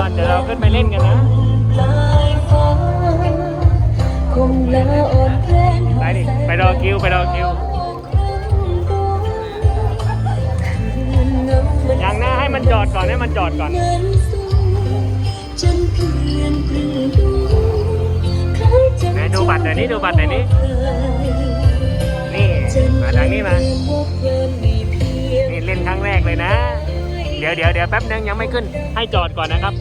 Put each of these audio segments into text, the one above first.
ก่อนเดี๋ยวเราขึ้นไปเล่นกันนะไปดิไปรอคิวไปรอคิวอย่างหน้าให้มันจอดก่อนให้มันจอดก่อนไหนดูบัตรหน่อยนี่ดูบัตรหน่อยนี่นี่มาทางนี้มานี่เล่นครั้งแรกเลยนะ เดี๋ยวเดี๋ยวเดี๋ยวแป๊บนึงยังไม่ขึ้น ให้จอดก่อนนะครับ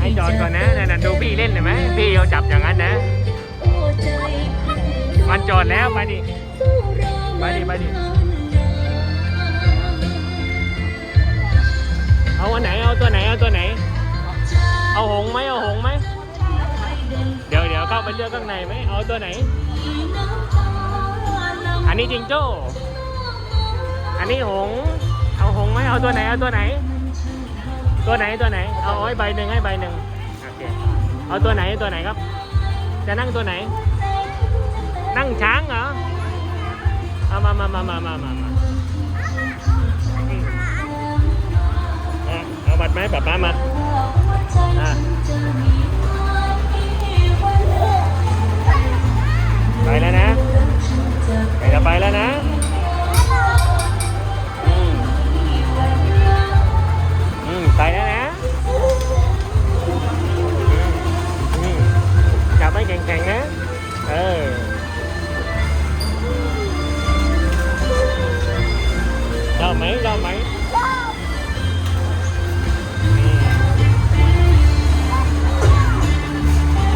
ให้จอดก่อนนะนั่นนดูพี่เล่นเห็นไหมพี่เขาจับอย่างนั้นนะ มันจอดแล้วไปดิไปดิไปดิเอาอันไหนเอาตัวไหนเอาตัวไหน เอาหงไหมเอาหงไหมเดี๋ยวเดี๋ยวเข้าไปเลือกข้างในไหมเอาตัวไหน อันนี้จิงโจ้ อันนี้หง เอาหงไหมเอาตัวไหน เอาตัวไหน ตัวไหนตัวไหน เอาไว้ใบหนึ่งให้ใบหนึ่งโอเค เอาตัวไหนตัวไหนครับ จะนั่งตัวไหน นั่งช้างเหรอ เอามามามามามามามาเอาบัตรไหมป้าป้ามาอะ ไหมชอบไหม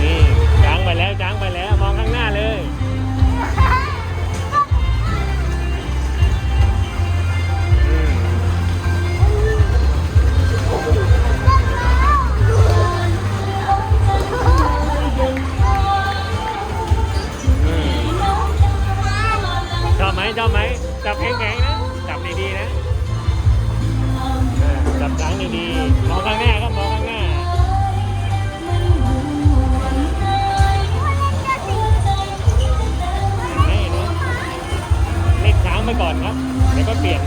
นี่จ้างไปแล้วจ้างไปแล้ว มองข้างหน้าเลยอืมอืมชอบไหมชอบไหมจับแข็งๆนะ ดีๆมองข้างหน้าครับมองข้างหน้าให้นะเล่นช้างไปก่อนครับ แล้วก็เปลี่ยน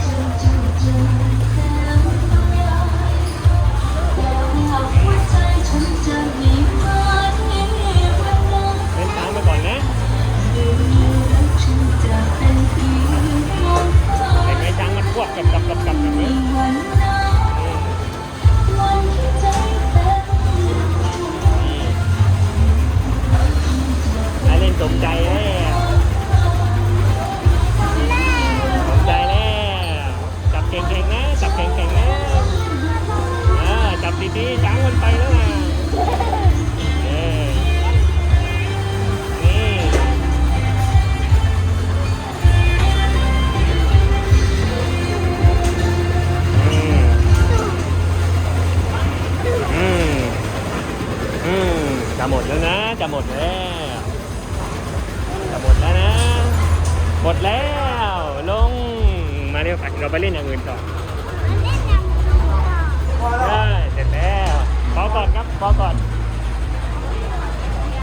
ดีๆช้างมันไปแล้วนะเออนี่อืมอืมอืมจะหมดแล้วนะ จะหมดแล้ว จะหมดแล้วนะ หมดแล้ว ลง มาเร็วไปเราไปเล่นอย่างอื่นต่อ